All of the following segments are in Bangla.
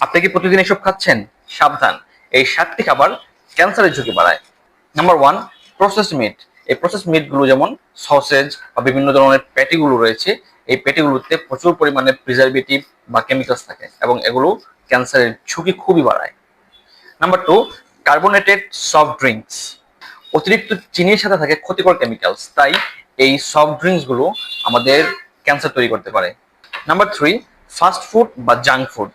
আপনি কি প্রতিদিন এসব খাচ্ছেন? সাবধান। এই সাতটি খাবার ক্যান্সারের ঝুঁকি বাড়ায়। নাম্বার ওয়ান প্রসেস মিট এই প্রসেস মিটগুলো যেমন সসেজ বা বিভিন্ন ধরনের প্যাটিগুলো রয়েছে, এই প্যাটিগুলোতে প্রচুর পরিমাণে প্রিজারভেটিভ বা কেমিক্যালস থাকে এবং এগুলো ক্যান্সারের ঝুঁকি খুবই বাড়ায়। Number two carbonated soft drinks অতিরিক্ত চিনির সাথে থাকে ক্ষতিকর কেমিক্যালস তাই এই সফট ড্রিঙ্কসগুলো আমাদের ক্যান্সার তৈরি করতে পারে। নাম্বার থ্রি ফাস্ট ফুড বা জাঙ্ক ফুড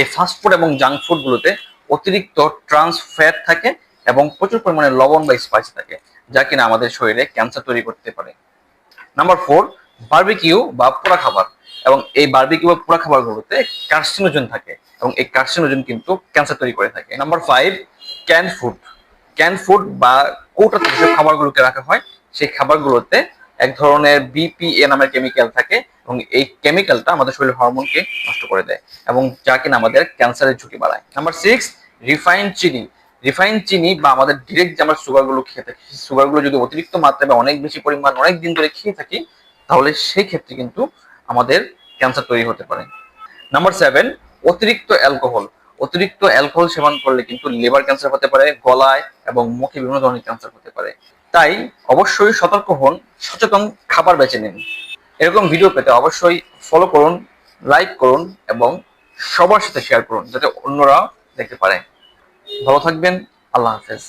এই ফাস্ট ফুড এবং জাঙ্ক ফুড গুলোতে অতিরিক্ত ট্রান্স ফ্যাট থাকে এবং প্রচুর পরিমাণে লবণ বা স্পাইস থাকে, যা কিনা আমাদের শরীরে ক্যান্সার তৈরি করতে পারে। নাম্বার ফোর বার্বিকিউ বা পোড়া খাবার এবং এই বার্বিকিউ বা পোড়া খাবারগুলোতে কার্সিনোজেন থাকে এবং এই কার্সিনোজেন কিন্তু ক্যান্সার তৈরি করে থাকে। Number five can food can food বা কৌটাতে যে খাবারগুলোকে রাখা হয়, সেই খাবারগুলোতে এক ধরনের বিপিএ নামের কেমিক্যাল থাকে এবং এই কেমিক্যালটা আমাদের শরীরের হরমোনকে নষ্ট করে দেয় এবং যা কিনা আমাদের ক্যান্সারের ঝুঁকি বাড়ায়। নাম্বার সিক্স রিফাইন্ড চিনি। রিফাইন চিনি বা আমাদের ডিরেক্ট যে আমরা সুগারগুলো খেয়ে থাকি সুগারগুলো যদি অতিরিক্ত মাত্রায় বা অনেক বেশি পরিমাণ, অনেক দিন ধরে খেয়ে থাকি, তাহলে সেই ক্ষেত্রে কিন্তু আমাদের ক্যান্সার তৈরি হতে পারে। নাম্বার সেভেন অতিরিক্ত অ্যালকোহল অতিরিক্ত অ্যালকোহল সেবন করলে কিন্তু লিভার ক্যান্সার হতে পারে, গলায় এবং মুখে বিভিন্ন ধরনের ক্যান্সার হতে পারে। তাই অবশ্যই সতর্ক হন, সচেতন খাবার বেছে নিন। এরকম ভিডিও পেতে অবশ্যই ফলো করুন লাইক করুন এবং সবার সাথে শেয়ার করুন, যাতে অন্যরা দেখতে পারে। ভালো থাকবেন, আল্লাহ হাফেজ।